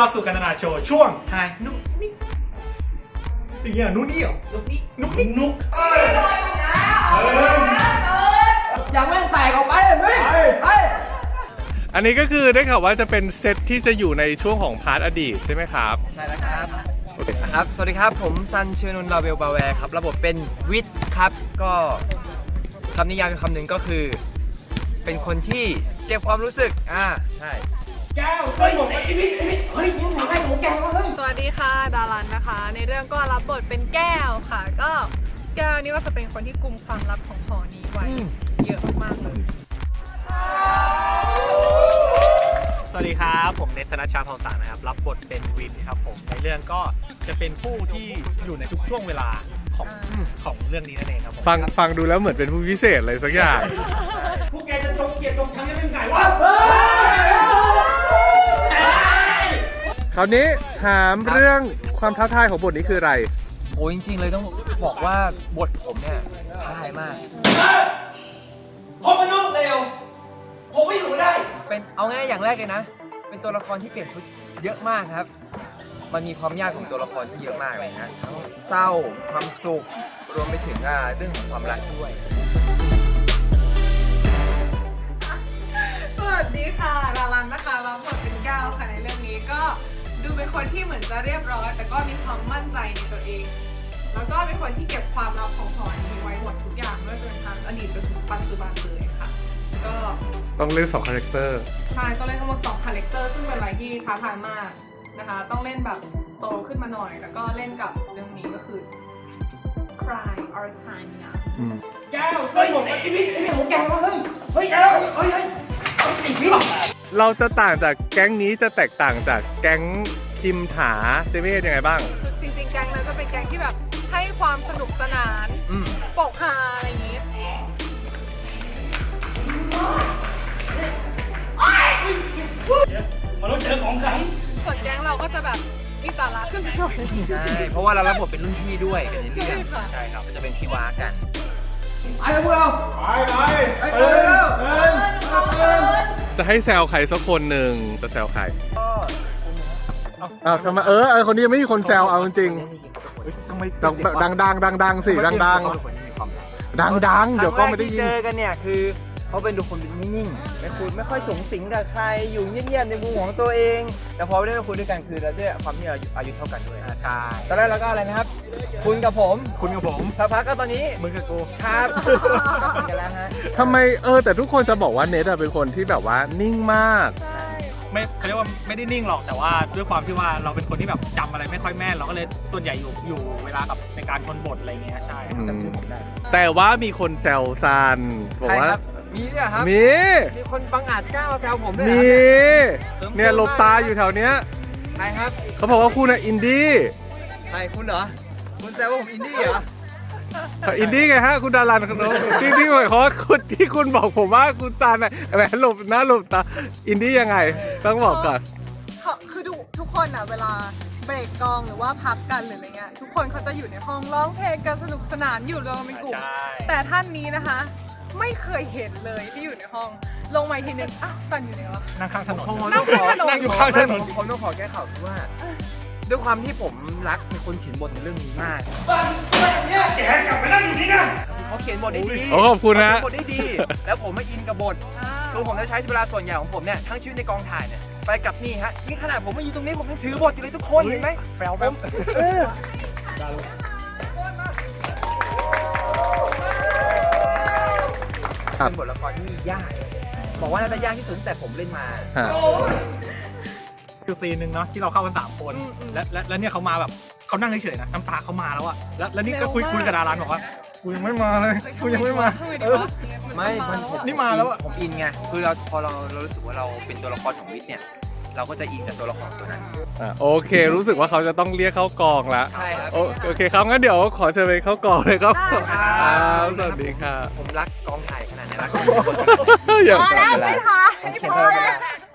รับสู่กันนานาโชว์ช่วงไฮนุกนิกอย่างเงี้ยนุกนี่เหรอนุกนิกนุกนิกนุกอย่าแม่งแตกออกไปเฮ้ยเฮ้ยอันนี้ก็คือได้ข่าวว่าจะเป็นเซตที่จะอยู่ในช่วงของพาร์ทอดีตใช่ไหมครับ ใช่แล้วครับนะครับ สวัสดีครับ ผมซันเชอร์นุนลาเวลบาแวร์ครับ ระบบเป็นวิทย์ครับ ก็คำนิยามคำหนึ่งก็คือ เป็นคนที่เก็บความรู้สึก อ่า ใช่ แก้วเฮ้ยไอ้วิทสวัสดีค่ะดารันนะคะ ในเรื่องก็รับบทเป็นแก้วค่ะ ก็แก้วนี่ก็จะเป็นคนที่กุมความลับของหอนี้ไว้เยอะมากๆเลย สวัสดีครับ ผมเนธนชชาทองสารนะครับ รับบทเป็นวินครับผม ในเรื่องก็จะเป็นผู้ที่อยู่ในทุกช่วงเวลาของของเรื่องนี้นั่นเองครับผมฟังฟังดูแล้วเหมือนเป็นผู้พิเศษอะไรสักอย่าง พวกแกจะจงเกลียดจงชังยังเป็นไงวะ คราวนี้ถามเรื่องความท้าทายของบทนี้คืออะไร โอ้ยจริง ๆ เลยต้องบอกว่าบทผมเนี่ยพ่ายมาก ผมเป็นลูกเลวผมไม่อยู่ได้ เป็นเอาง่ายอย่างแรกเลยนะ เป็นตัวละครที่เปลี่ยนชุดเยอะมากครับ มันมีความยากของตัวละครที่เยอะมากเลยนะทั้งเศร้าความสุขรวมไปถึงอ่าเรื่องของความรักด้วย สวัสดีค่ะดารันนะคะ รับบทเป็นแก้วค่ะในเรื่องนี้ก็ ดูเป็นคนที่เหมือนจะเรียบร้อย แต่ก็มีความมั่นใจในตัวเอง แล้วก็เป็นคนที่เก็บความลับของหอนี้ไว้หมดทุกอย่างไม่ว่าจะเป็นทั้งอดีตจนถึงปัจจุบันเลยค่ะก็ต้องเล่นสองคาแรคเตอร์ใช่ต้องเล่นทั้งหมด2คาแรคเตอร์ซึ่งเป็นอะไรที่ท้าทายมากนะคะ ต้องเล่นแบบโตขึ้นมาหน่อย แล้วก็เล่นกับเรื่องนี้ก็คือ cry all time เนี่ยแก้วเฮ้ยไอ้วิทไอ้วิทของแกวะเฮ้ยเฮ้ยแก้วเฮ้ยเฮ้ยไอ้วิท เราจะต่างจากแก๊งนี้จะแตกต่างจากแก๊งคิมถาเจมี่ยังไงบ้าง จริงๆ แก๊งนั้นจะเป็นแก๊งที่แบบให้ความสนุกสนานอืมปกฮาอะไรอย่างนี้ มันต้องเจอของขัง ส่วนแก๊งเราก็จะแบบมีสาระขึ้นมาหน่อย ใช่เพราะว่าเรารับบทเป็นรุ่นพี่ด้วยกันในเรื่องใช่ค่ะ ใช่ครับก็จะเป็นพี่วากัน ไปเลยพวกเรา ไปไปไปเลยเร็ว จะให้แซวใครสักคนหนึ่งจะแซวใครก็อ้าวทำไมเออเออคนนี้ยังไม่มีคนแซวเอาจริงทำไมๆดังดังดังดังดังสิดังดังคนที่มีความรักดังดังเดี๋ยวก็ไม่ได้ครั้งแรที่ยิน เจอกันเนี่ยคือ เขาเป็นดูคนเป็นนิ่งๆไม่คุยไม่ค่อยสูงสิงกับใครอยู่เงียบๆในมุมของตัวเอง แต่พอได้มาคุยด้วยกันคือเราด้วยความที่เราอายุเท่ากันด้วยใช่ตอนแรกเราก็อะไรนะครับ คุณกับผมคุณกับผมสักพักก็ตอนนี้มึงกับกูครับก็คุยกันแล้วฮะทำไมเออแต่ทุกคนจะบอกว่าเนทอะเป็นคนที่แบบว่านิ่งมากใช่ไม่เขาเรียกว่าไม่ได้นิ่งหรอกแต่ว่าด้วยความที่ว่าเราเป็นคนที่แบบจำอะไรไม่ค่อยแม่นเราก็เลยส่วนใหญ่อยู่อยู่เวลากับในการทนบทอะไรเงี้ยใช่อืมจำชื่อผมได้แต่ว่ามีคนแซวซานบอกใครว่า ครับ มีเนี่ยครับ มี มีคนบังอาจกล้ามาแซวผมด้วยมีเหรอเนี่ยหลบตาอยู่แถวเนี้ยใครครับเขาบอกว่าคุณอะอินดี้ใครคุณเหรอ คุณแซวว่าผมอินดี้เหรอ อินดี้ไงฮะคุณดารันคุณที่ที่หมายความว่าคุณที่คุณบอกผมว่าคุณซานอะแหมหลบหน้าหลบตาอินดี้ยังไง ต้องบอกก่อนเขาคือดูทุกคนอะเวลาเบรกกองหรือว่าพักกันหรืออะไรเงี้ยทุกคนเขาจะอยู่ในห้องร้องเพลงกันสนุกสนานอยู่รวมเป็นกลุ่มใช่แต่ท่านนี้นะคะ ไม่เคยเห็นเลยที่อยู่ในห้อง ลงมาอีกทีนึงอ้าวสันอยู่ไหนวะ นั่งข้างถนนนั่งข้างถนนนั่งอยู่ข้างถนนผมผมต้องขอแก้ข่าวคือว่า ด้วยความที่ผมรักในคนเขียนบทในเรื่องนี้มากเนี่ยแกกลับไปนั่งอยู่นี่นะเขาเขียนบทได้ดีโอ้ขอบคุณฮะเขาเขียนบทได้ดี แล้วผมไม่อินกับบทอ่าคือผมจะใช้เวลาส่วนใหญ่ของผมเนี่ยทั้งชีวิตในกองถ่ายเนี่ยไปกับนี่ฮะนี่ขนาดผมมาอยู่ตรงนี้ผมยังถือบทอยู่เลยทุกคนเห็นไหมแปลวแปลว เออ เป็นบทละครที่ยาก บอกว่าน่าจะยากที่สุดตั้งแต่ผมเล่นมา ฮะ คือซีนหนึ่งเนาะที่เราเข้ากันสามคนและและแล้วเนี่ยเขามาแบบเขานั่งเฉยๆนะน้ำตาเขามาแล้วอะแล้วแล้วนี่ก็คุยคุยกับดาราบอกว่ากูยังไม่มาเลยกูยังไม่มาทำไมเอดีอวะไม่มันแล้วอะนี่มาแล้วอะ ผมอินไง คือเราพอเราเรารู้สึกว่าเราเป็นตัวละครของวิทย์เนี่ย เราก็จะอินกับตัวละครตัวนั้น อะโอเค รู้สึกว่าเขาจะต้องเรียกเข้ากองละใช่ครับ โอโอเคครับงั้นเดี๋ยวขอเชิญไปเข้ากองเลยครับได้ค่ะ ครับสวัสดีค่ะ ผมรักกองถ่ายขนาดไหนรักอย่าง พอแล้วไม่ทายผมเขียนพเธออไปแล้แล้วว